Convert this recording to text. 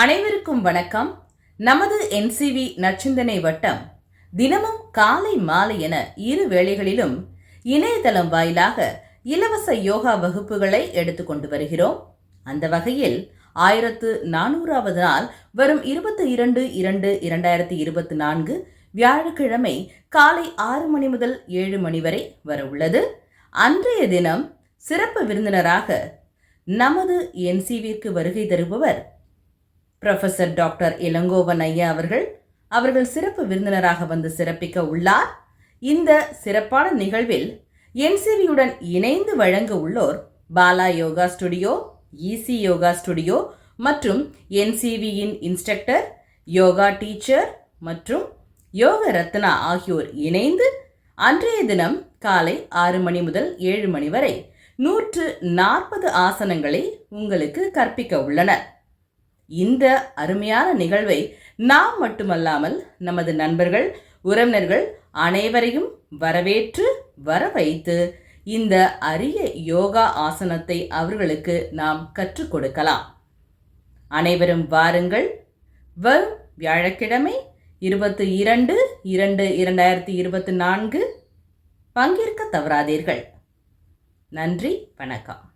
அனைவருக்கும் வணக்கம். நமது என்சிவி நற்சிந்தனை வட்டம் தினமும் காலை மாலை என இரு வேளைகளிலும் இணையதளம் வாயிலாக இலவச யோகா வகுப்புகளை எடுத்துக்கொண்டு வருகிறோம். அந்த வகையில் ஆயிரத்து நானூறாவது நாள் வரும் இருபத்தி இரண்டு இரண்டு இரண்டாயிரத்தி இருபத்தி நான்கு வியாழக்கிழமை காலை ஆறு மணி முதல் ஏழு மணி வரை வர உள்ளது. அன்றைய தினம் சிறப்பு விருந்தினராக நமது என்சிவிற்கு வருகை தருபவர் ப்ரொஃபசர் டாக்டர் இளங்கோவன் ஐயா அவர்கள் அவர்கள் சிறப்பு விருந்தினராக வந்து சிறப்பிக்க உள்ளார். இந்த சிறப்பான நிகழ்வில் என்சிவியுடன் இணைந்து வழங்க உள்ளோர் Bala yoga studio easy yoga studio மற்றும் என்சிவியின் இன்ஸ்ட்ரக்டர் யோகா டீச்சர் மற்றும் யோக ரத்னா ஆகியோர் இணைந்து அன்றைய தினம் காலை ஆறு மணி முதல் ஏழு மணி வரை நூற்று நாற்பது ஆசனங்களை உங்களுக்கு கற்பிக்க உள்ளனர். இந்த அருமையான நிகழ்வை நாம் மட்டுமல்லாமல் நமது நண்பர்கள் உறவினர்கள் அனைவரையும் வரவேற்று வர வைத்து இந்த அரிய யோகா ஆசனத்தை அவர்களுக்கு நாம் கற்றுக் கொடுக்கலாம். அனைவரும் வாருங்கள். வரும் வியாழக்கிழமை இருபத்தி இரண்டு இரண்டு இரண்டாயிரத்தி இருபத்தி நான்கு. பங்கேற்க தவறாதீர்கள். நன்றி வணக்கம்.